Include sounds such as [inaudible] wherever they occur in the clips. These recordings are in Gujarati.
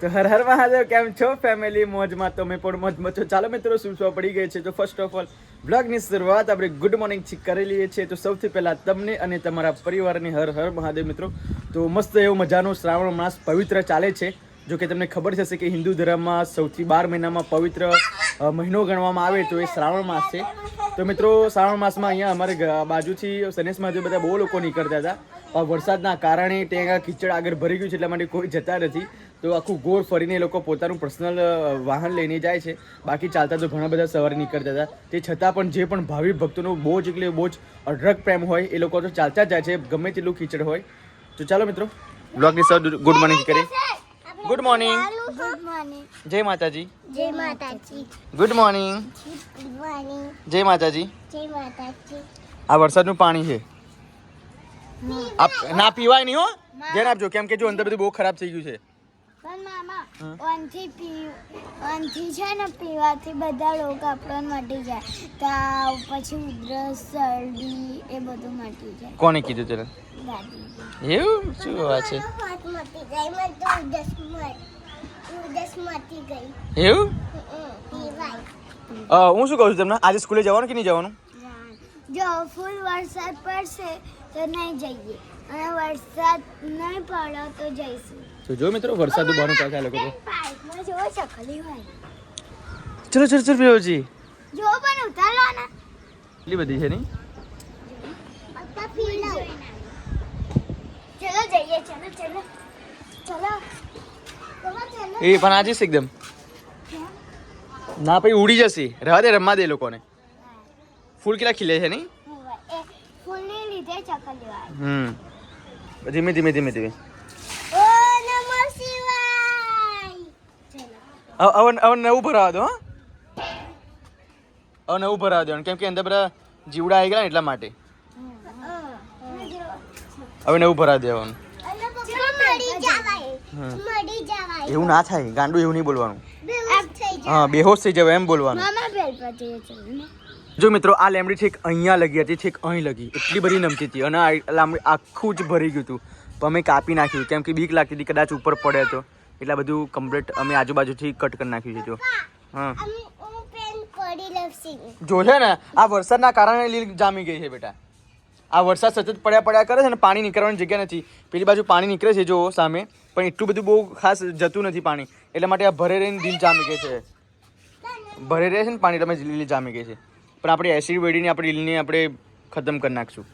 તો હર હર મહાદેવ, કેમ છો ફેમિલી મોજમાં તમે પણ મોજમાં છો. ચાલો મિત્રો, શું શું પડી ગઈ છે? તો ફર્સ્ટ ઓફ ઓલ બ્લોગની શરૂઆત આપણે ગુડ મોર્નિંગથી કરી લઈએ છીએ. તો સૌથી પહેલાં તમને અને તમારા પરિવારની હર હર મહાદેવ મિત્રો, તો મસ્ત એવો મજાનો શ્રાવણ માસ પવિત્ર ચાલે છે. જો કે તમને ખબર હશે કે હિન્દુ ધર્મમાં સૌથી બાર મહિનામાં પવિત્ર મહિનો ગણવામાં આવે તો એ શ્રાવણ માસ છે. તો મિત્રો, શ્રાવણ માસમાં અહીંયા અમારે બાજુથી સનેશ મહાદેવ બધા બહુ લોકો નીકળતા હતા. વરસાદના કારણે આગળ કીચડ આગળ ભરી ગયું છે એટલા માટે કોઈ જતા નથી. તો આખું ગોળ ફરીને એ લોકો પોતાનું પર્સનલ વાહન લઈને જાય છે. બાકી ચાલતા તો ઘણા બધા સવારે નીકળતા હતા. તે છતાં પણ જે પણ ભાવિ ભક્તોનો બહુ જ એટલે બહુ જ અઢળક પ્રેમ હોય, એ લોકો તો ચાલતા જ જાય છે. ગમે તેટલું કીચડ હોય. તો ચાલો મિત્રો, બ્લોગની સર ગુડ મોર્નિંગ કરીએ. ગુડ મોર્નિંગ ગુડ મોર્નિંગ જય માતાજી જય માતાજી ગુડ મોર્નિંગ ગુડ મોર્નિંગ જય માતાજી જય માતાજી આ વરસાદનું પાણી છે. આપ ના પીવાય નહીં હો. ધ્યાન આપજો કેમ કે જો અંદર બધું બહુ ખરાબ થઈ ગયું છે. પણ મામા. ઓનથી પી ઓનથી છે ને પીવાથી બધા રોગ આપણને મટી જાય. તાવ પછી ઉધરસ શરદી એ બધું મટી જાય. કોને કીધું તને? દાદી એવું? શું વાત છે? મટી જાય. મને તો ઉધરસ મટ ઉધરસ મટી ગઈ. એવું? હું શું કહું છું તમને? આજે સ્કૂલે જવાનું કે નહીં જવાનું? જો ફૂલ વરસાદ પડશે તો નહીં જઈએ. અને વરસાદ નહીં પડે તો જઈશું. તો જો મિત્રો વરસાદ બહાર ચાલતા લોકો તો. પાઇપમાં જો ચકલી હોય ચલો ચલો ચલો પીઓજી જો પણ ઉતારલો ને એટલી બધી છે નહીં પપ્પા પીલો ચલો જઈએ ચલો ચલો ચલો પપ્પા ચલો એ પણ આજે એકદમ. ના પછી ઉડી જશે. રહેવા દે રમવા દે એ લોકોને. ફૂલ કેટલા ખીલે છે નહીં એ ફૂલને લીધે ચકલી હોય હમ. ધીમે ધીમે ધીમે ધીમે. અવન હવે હવે નવું ભરાવા દો હા હવે નવું ભરાવા દેવાનું કેમ કે અંદર બધા જીવડા આવી ગયા એટલા માટે હવે દેવાનું જવાય હમ. મરી જવાય એવું ના થાય ગાંડું એવું નહીં બોલવાનું હા બેહોશ થઈ જવાય એમ બોલવાનું ને જો મિત્રો આ લેમડી છેક અહીંયા લગી હતી છેક અહીં લગી એટલી બધી નમતી હતી અને આ લાંબડી આખું જ ભરી ગયું હતું પણ અમે કાપી નાખ્યું કેમ કે બીક લાગતી હતી કદાચ ઉપર પડે તો એટલે આ બધું કમ્પ્લીટ અમે આજુબાજુથી કટ કરી નાખ્યું છે જો. હા. જો છે ને આ વરસાદના કારણે લીલ જામી ગઈ છે બેટા. આ વરસાદ સતત પડ્યા પડ્યા કરે છે ને પાણી નીકળવાની જગ્યા નથી. પેલી બાજુ પાણી નીકળે છે જો સામે. પણ એટલું બધું બહુ ખાસ જતું નથી પાણી. એટલા માટે આ ભરે રહીને લીલ જામી ગઈ છે. ભરે રહે છે ને પાણી તમે લીલ જામી ગઈ છે. પણ આપણે એસિડ વેડીને આપણે લીલને આપણે ખતમ કરી નાખશું.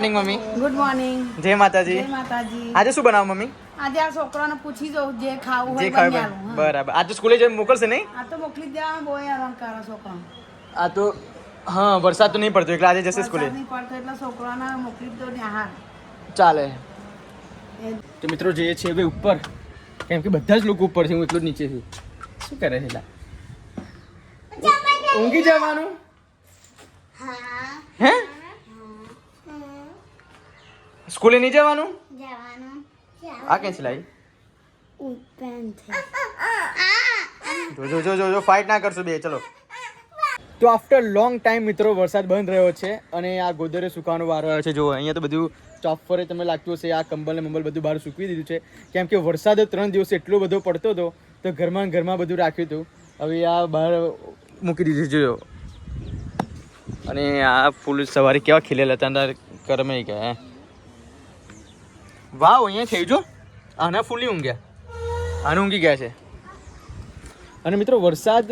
Morning mummy. ગુડ મોર્નિંગ જય માતાજી. જય માતાજી. આજે શું બનાવો મમ્મી? આજે આ છોકરાને પૂછી જો જે ખાવું હોય ખાવ બની આલું, બરાબર. આજે સ્કૂલે જઈને મોકલશે નહીં? આ તો મોકલી દેવા દેવાનું બહુ હેરાન કરે છોકરાને. આ તો હા વરસાદ તો નહીં પડતો એટલે આજે જશે સ્કૂલે. નહીં પડતો એટલે છોકરાને મોકલી દો ને હા ચાલે. તો મિત્રો જે છે ભાઈ ઉપર. કેમ કે બધા જ લોકો ઉપર છે હું એટલું જ નીચે છું. શું કરે છે ઊંઘી જવાનું? હા. હે? સ્કૂલે નહીં જવાનું? જવાનું. આ ક્યાંથી લાવી પેન થઈ જો જો જો જો ફાઇટ ના કરશો બે ચલો. તો આફ્ટર લોંગ ટાઈમ મિત્રો વરસાદ બંધ રહ્યો છે અને આ ગોદરે સુકાવાનો વારો આવ્યો છે. જો અહીંયા તો બધું ચોફરે તમને લાગતું હશે આ કંબલ ને મંબલ બધું બહાર સૂકવી દીધું છે. કેમ કે વરસાદ ત્રણ દિવસ એટલો બધો પડતો હતો તો ઘરમાં ઘરમાં બધું રાખ્યું હતું. હવે આ બહાર મૂકી દીધું જોયો અને આ ફૂલ સવારે કેવા ખીલેલા હતા અંદર કરમે ગયા. વાવ અહીંયા થઈ જો. આના ફૂલી ઊંઘ્યા. આને ઊંઘી ગયા છે. અને મિત્રો વરસાદ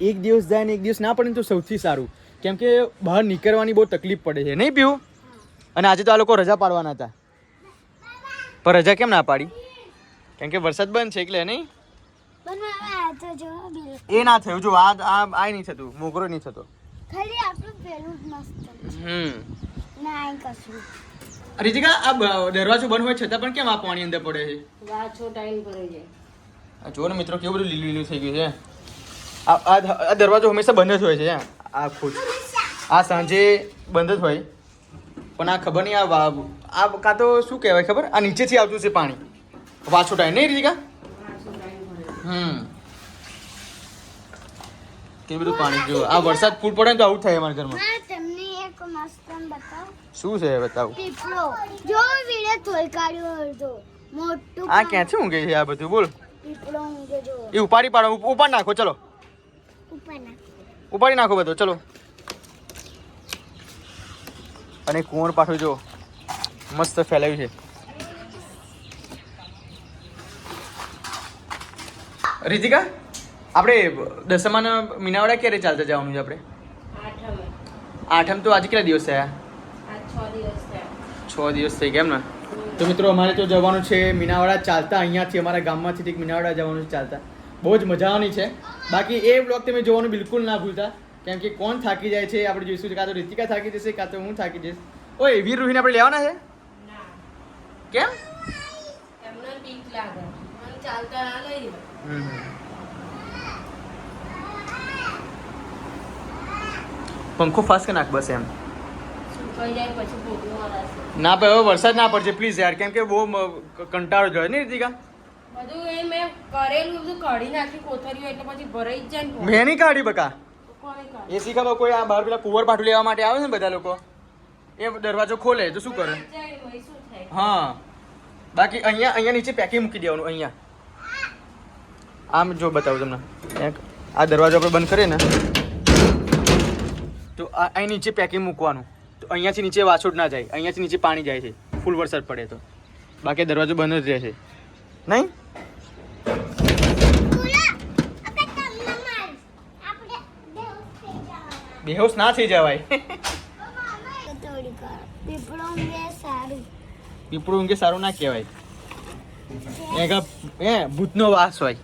એક દિવસ જાય ને એક દિવસ ના પડે ને તો સૌથી સારું. કેમ કે બહાર નીકળવાની બહુ તકલીફ પડે છે. નહીં પીવું? અને આજે તો આ લોકો રજા પાડવાના હતા. પણ રજા કેમ ના પાડી? કેમ કે વરસાદ બંધ છે એટલે નહીં? એ ના થયું. જો આ આ આ નહીં થતું. મોગરો નહીં થતો. ખાલી આપણું પેલું જ મસ્ત. હમ. ના કશું. રીતિકા આ દરવાજો બંધ હોય છતાં પણ કેમ આ પાણી અંદર પડે છે? ગાછો ટાઈમ ભરાઈ જાય. આ જો ને મિત્રો કેવું બધું લીલું લીલું થઈ ગયું છે આ આ દરવાજો હંમેશા બંધ જ હોય છે આ ખુદ. આ સાંજે બંધ જ હોય. પણ આ ખબર નહીં આ વા- આ કાં તો શું કહેવાય ખબર? આ નીચેથી આવતું છે પાણી. વાછો ટાઈમ. નહીં રીતિકા? હમ. કે બધું પાણી જો આ વરસાદ ફૂલ પડે ને તો આવું થાય અમારા ઘરમાં. તમને એક મસ્ત બતાવ. શું છે બતાવું? પીપળો. જો વિડિયો તોય કાઢ્યો હતો મોટું આ ક્યાંથી ઊંઘે છે આ બધું? બોલ. પીપળો ઊંઘે જો. એ ઉપાડી પાડો. ઉપ- ઉપાડી નાખો. ચલો. ઉપર નાખો. ઉપાડી નાખો બધો. ચલો. અને કુંવર પાછું જો. મસ્ત ફેલાયું છે. રીતિકા આપણે દસમાના મીનાવાડા ક્યારે ચાલતા જવાનું છે આપણે? આઠમે. આઠમ તો આજે કેટલા દિવસ થયા? આ છ દિવસ થઈ ગયા એમ ને? તો મિત્રો, અમારે તો જવાનું છે મીનાવાડા. ચાલતા અહીંયાથી, અમારા ગામમાંથી ઠીક મીનાવાડા જવાનું છે ચાલતા. બહુ જ મજા આવવાની છે. બાકી એ બ્લોગ તમે જોવાનું બિલકુલ ના ભૂલતા. કેમ કે કોણ થાકી જાય છે આપણે જોઈશું કાં તો રીતિકા થાકી જશે, કાં તો હું થાકી જઈશ. ઓય, વીર રૂહીને આપણે લેવાના છે? કેમ? પંખો ફાસ્ટ કે નાખ બસ એમ સુકાઈ જાય પછી ભોગવું વરાશે ના ભાઈ હવે વરસાદ ના પડશે. પ્લીઝ યાર કેમ કે બહુ કંટાળો જોઈએ ને રીતિકા? બધું એ મેં કરેલું બધું કાઢી નાખ્યું કોથળીઓ એટલે પછી ભરાઈ જ જાય મેં નહીં કાઢી બકા? એ શીખા કોઈ આ બહાર પેલા કુંવર પાઠું લેવા માટે આવે ને બધા લોકો? એ દરવાજો ખોલે તો શું કરે? જાય હા. બાકી અહીંયા અહીંયા નીચે પેકિંગ મૂકી દેવાનું અહીંયા. આમ જો બતાવું તમને. આ દરવાજો આપણે બંધ કરીએ ને તો આ અહીં નીચે પેકિંગ મૂકવાનું. તો અહીંયાથી નીચે વાછોડ ના જાય અહીંયાથી નીચે પાણી જાય છે. ફૂલ વરસાદ પડે તો. બાકી દરવાજો બંધ જ રહે છે નહીં? બેહોશ ના થઈ જવાય. પીપળો ઊંઘે સારું ના કહેવાય. એગા એ ભૂતનો વાસ હોય.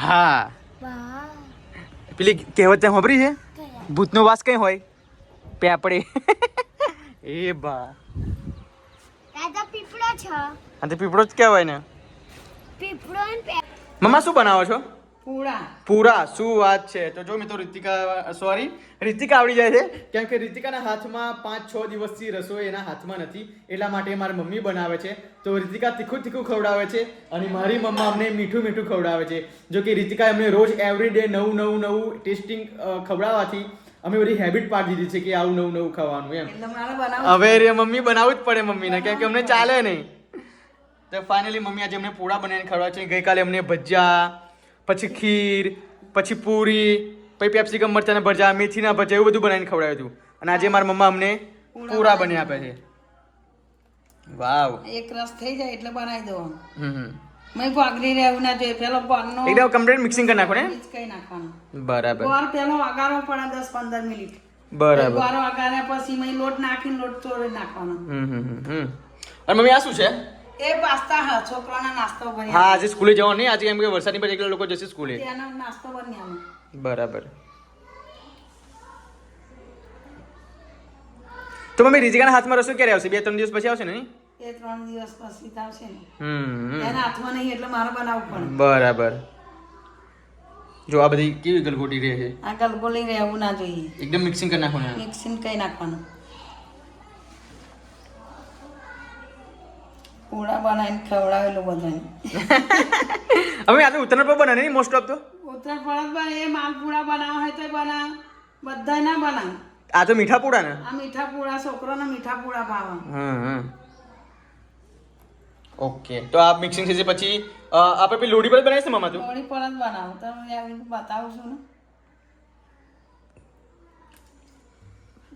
હા. પેલી કહેવત સાંભળી છે? ભૂતનો વાસ કઈ હોય? પેપડે [laughs] એ બા. દાદા પીપળો છો? આ તે પીપળો જ કહેવાય ને. પીપળો ને મમ્મા શું બનાવો છો? પૂરા. પૂરા શું વાત છે? તો જો મિત્રો રિતિકા સોરી રિતિકા આવડી જાય છે. કેમ કે રિતિકાના હાથમાં પાંચ છ દિવસથી રસોઈ એના હાથમાં નથી. એટલા માટે મારી મમ્મી બનાવે છે. તો રિતિકા તીખું તીખું ખવડાવે છે અને મારી મમ્મા અમને મીઠું મીઠું ખવડાવે છે. જો કે રિતિકા અમને રોજ એવરી ડે નવું નવું નવું ટેસ્ટિંગ ખવડાવવાથી અમે બધી હેબિટ પાડી દીધી છે કે આવું નવું નવું ખાવાનું એમ. હવે રે મમ્મી બનાવવું જ પડે મમ્મીને કેમ કે અમને ચાલે નહીં. તો ફાઇનલી મમ્મી આજે અમને પૂડા બનાવીને ખવડાવે છે. ગઈકાલે અમને ભજીયા પછી ખીર પછી પૂરી પછી પેપ્સિકમ મરચાના ભજા મેથીના ભજા એવું બધું બનાવીને ખવડાવ્યું હતું. અને આજે મારા મમ્મા અમને પૂરા બની આપે છે. વાવ. એક રસ થઈ જાય એટલે બનાવી દો હમ હમ. મેં પાઘડી રહેવું ના જોઈએ. પેલો પાકનો એકદમ કમ્પ્લીટ મિક્સિંગ કરી નાખો ને. કઈ નાખવાનું. બરાબર. ગોળ પેલો વગાડવો પડે દસ પંદર મિનિટ. બરાબર. ગોળ વગાડ્યા પછી મેં લોટ નાખીને લોટ ચોળી નાખવાનો. હમ હમ હમ અને મમ્મી આ શું છે? એ પાસ્તા હા છોકરાના નાસ્તો બની હા આજે સ્કૂલે જવાનું નહીં. આજે કેમ કે વરસાદની પછી એકલા લોકો જશે સ્કૂલે. તેનો નાસ્તો બન્યાનો. બરાબર. તો મમ્મી રીતિકાના હાથમાં રસોઈ ક્યારે આવશે? બે ત્રણ દિવસ પછી આવશે ને નહીં? એ ત્રણ દિવસ પછી આવશે ને. એના હાથમાં નહીં એટલે મારે બનાવવું પડે. બરાબર. જો આ બધી કેવી ગલગોટી રહે છે? આ ગલગોલી રહેવું ના જોઈએ. એકદમ મિક્સિંગ કરી નાખવાનું મિક્સિંગ કરી નાખવાનું. પૂડા બનાવીને ખવડાવેલું બધાને. હવે આ તો ઉત્તરાયણ પર બનાવે નહીં મોસ્ટ ઓફ તો? ઉત્તર પરત બને એ માલપુડા બનાવવા હોય તો બનાવ. બધા ના બનાવ. આ તો મીઠા પૂડા ને? આ મીઠા પૂડા છોકરાને મીઠા પૂડા ભાવે. હમ હમ. ઓકે. તો આ મિક્સિંગ થઈ જાય પછી આપણે પેલી લોડી પર બનાવીશ ને મામા તું? લોડી પર જ બનાવું. તો આવી આવીને બતાવું છું ને.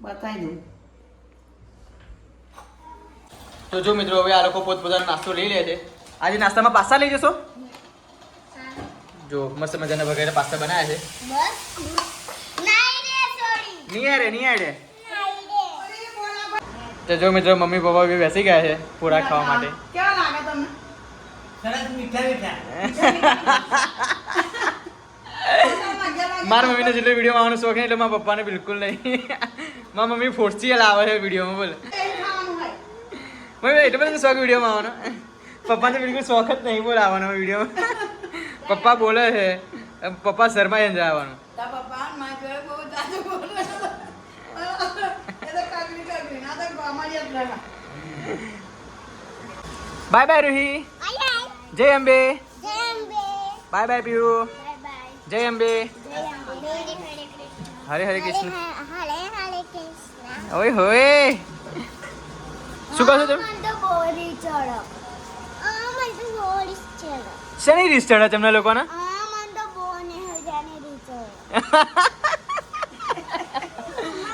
બતાવી દઉં. તો જો મિત્રો હવે આ લોકો પોતપોતાનો નાસ્તો લઈ લે છે. આજે નાસ્તામાં પાસ્તા લઈ જશો? જો મસ્ત મજાના વગેરે પાસ્તા બનાવ્યા છે. બસ નાઈ રે સોરી નહીં આડે નહીં આડે નાઈ રે તો જો મિત્રો મમ્મી પપ્પા બી બેસી ગયા છે પૂરા ખાવા માટે. [laughs] મારા મમ્મીને જેટલો વીડિયો આવવાનો શોખ નહીં એટલે મારા પપ્પાને બિલકુલ નહીં. [laughs] મારા મમ્મી ફોર્સથી લાવે છે વિડીયોમાં બોલે. મમ્મી એટલો બધો શોખ વિડીયોમાં આવવાનો? [laughs] પપ્પાને બિલકુલ શોખ જ નહીં બોલ આવવાનો વિડીયોમાં પપ્પા બોલે છે પપ્પા શર્માઈ જાય આવવાનું. બાય બાય રૂહી જય Ambe. Bye bye Piyu bye bye જય અંબે. હરે હરે હરે કૃષ્ણ હરે હરે ઓય હોય શું કહો છો તમે? શેની રીસ ચડે તમને લોકોને?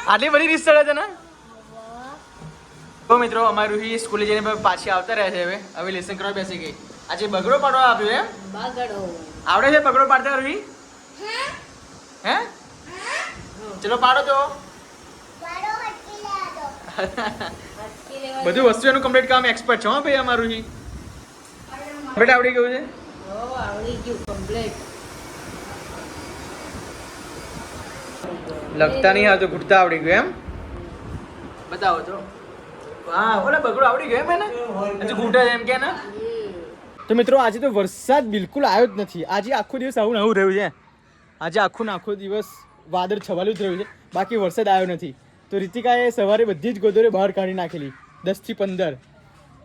આટલી બધી રીસ ચડે છે ને? તો મિત્રો અમારું હિ સ્કૂલે જઈને પાછી આવતા રહે છે હવે. હવે લેસન કરવા બેસી ગઈ. આજે બગડો પાડવા આપ્યો એમ? બગડો. આવડે છે બગડો પાડતા રવિ હે? ચલો પાડો તો. બધું વસ્તુ એનું કમ્પ્લીટ કામ એક્સપર્ટ છો ભાઈ અમારું ઈ કમ્પ્લીટ આવડી ગયું છે? આવડી ગયું કમ્પ્લીટ લખતા નહીં આવતું ઘૂટતા આવડી ગયું એમ? બતાવો તો. હા ઓલા બગડો આવડી ગયો એમ એને? હજુ ઘૂંટે એમ કે ને? તો મિત્રો, આજે તો વરસાદ બિલકુલ આવ્યો જ નથી. આજે આખો દિવસ આવું આવું રહ્યું છે. આજે આખો ને આખો દિવસ વાદળ છવાલું જ રહ્યું છે. બાકી વરસાદ આવ્યો નથી. તો રીતિકાએ સવારે બધી જ ગોદરે બહાર કાઢી નાખેલી. દસથી પંદર.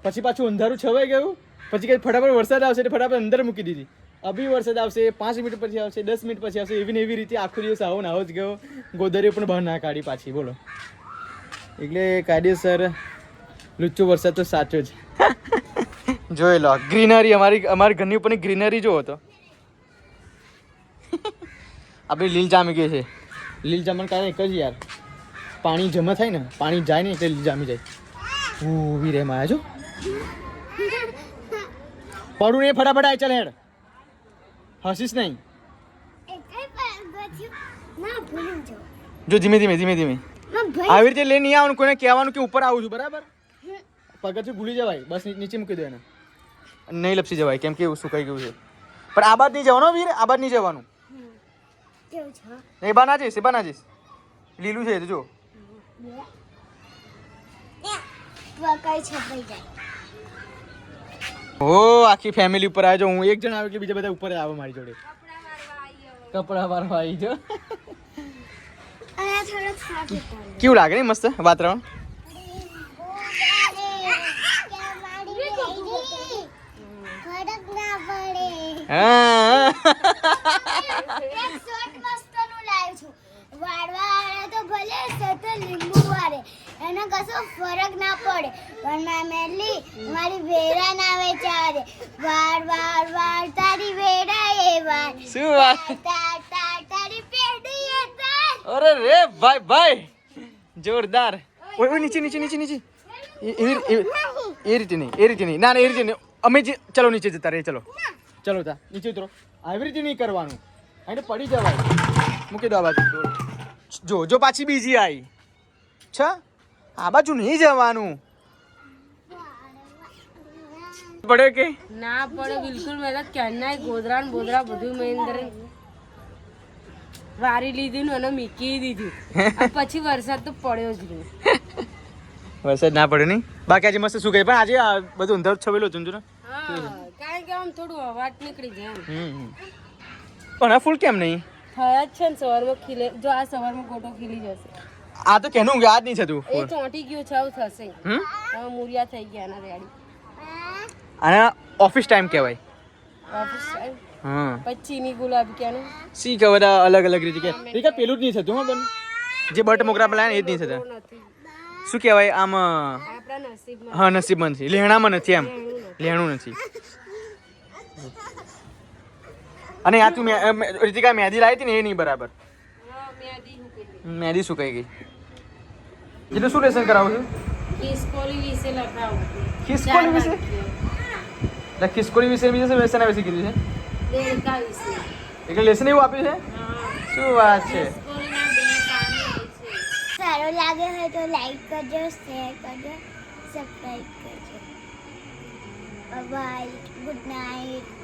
પછી પાછું અંધારું છવાઈ ગયું. પછી કંઈ ફટાફટ વરસાદ આવશે એટલે ફટાફટ અંદર મૂકી દીધી. અભી વરસાદ આવશે, પાંચ મિનિટ પછી આવશે, દસ મિનિટ પછી આવશે, એવી ને એવી રીતે આખો દિવસ આવો ને આવો જ ગયો. ગોદરે પણ બહાર ના કાઢી પાછી, બોલો. એટલે કાયદેસર લુચ્ચો વરસાદ તો સાચો જ. જોઈ લો ગ્રીનરી અમારી અમારી ઘરની ઉપરની ગ્રીનરી જોવો તો. [laughs] આપણી લીલ જામી ગઈ છે. લીલ જામણ કારણ એક જ યાર. પાણી જમા થાય ને પાણી જાય ને એટલે લીલ જામી જાય. ઊભી રે માયા જો. પડું નહીં ફટાફટ આય ચાલ હેડ. હસીશ નહીં. જો ધીમે ધીમે ધીમે ધીમે. આવી રીતે લઈને નહીં આવવાનું કોઈને કહેવાનું કે ઉપર આવું છું બરાબર? પગથિયું ભૂલી જવાય. બસ ની- નીચે મૂકી દો એને. નહીં લપસી જવાય કેમ કે એવું સુકાઈ ગયું છે? પણ આ બાદ નહીં જવાનું વીર આ બાદ નહીં જવાનું. એ નહીં બા ના જઈશ એ બા ના જઈશ. લીલું છે જો. ઓ આખી ફેમિલી ઉપર આવ્યો હું એક જણ આવે કે બીજા બધા ઉપર આવે મારી જોડે. કપડા વાળવા આવી જો કેવું લાગે ને મસ્ત વાતાવરણ ફરક ના પડે હા એક શોટ મસ્તનું લાવ્યું છું વાળવા વાળા તો ભલે સતત લીંબુ વાળે એનો કશો ફરક ના પડે પણ મારી વેરા ના વેચારે વાર વાર વાર તારી વેરા એ વાર શું વાત? તાર તાર રે ભાઈ ભાઈ! જોરદાર. ઓય ઓય, નીચે નીચે નીચે નીચે. એ- રીતે નહીં, એ રીતે નહીં. ના એ રીતે નહીં. અમે ચલો, નીચે જતા રહે ચલો. ચલો તા નીચે ઉતરો. આવી રીતે નહીં કરવાનું. અહીં પડી જવાય. મૂકી દો આ બાજુ. જો જો પાછી બીજી આવી છ આ બાજુ નહીં જવાનું. પડે કે? ના પડે બિલકુલ મેં ગોધરા ગોદરા બોદરા બધું મેં અંદર વારી લીધી ને અને મીકી દીધું. [laughs] પછી વરસાદ તો પડ્યો જ નહીં. વરસાદ ના પડે નહીં? બાકી આજે મસ્ત શું કહે પણ આજે બધું અંધારું છવેલું હતું ને આમ થોડું વાટ નીકળી જાય એમ. પણ આ ફૂલ કેમ નહીં? થયા જ છે ને સવારમાં ખીલે જો આ સવારમાં ગોટો ખીલી જશે. આ તો કેનું યાદ નહીં નહીં થતું એ ચોંટી ગયું છે આવું થશે. હમ? હવે મૂરિયા થઈ ગયા એના રેડી. અને ઓફિસ ટાઈમ કહેવાય. Office time? હા. પછી ચીની ગુલાબ ક્યાંનું? સી કે બધા અલગ અલગ રીતે કે એ કે પેલું જ નહીં થતું હા બન. જે બટ મોકરા પેલા એ જ નહીં થતા. શું કહેવાય આમ હા નસીબમાં નથી. લેણામાં નથી એમ. લેણું નથી. લેણું નથી અને આ તું મે- અ, મે- રીતિકા મહેંદી લાવી હતી ને એ નહીં બરાબર. હા મેદી મૂકેલી મહેંદી સુકાઈ ગઈ. એટલે શું લેસન કરાવું છું? ખિસકોલી વિશે લખાવું. ખિસકોલી વિશે? એટલે ખિસકોલી વિશે બીજે શું લેસન આવે કીધું છે? દેડકા વિશે. એટલે લેસન એવું આપ્યું છે? હા. શું વાત છે? ખિસકોલીના બે કાન હોય છે. સારો લાગે હોય તો લાઈક કરજો શેર કરજો સબસ્ક્રાઈબ કરજો. Bye good night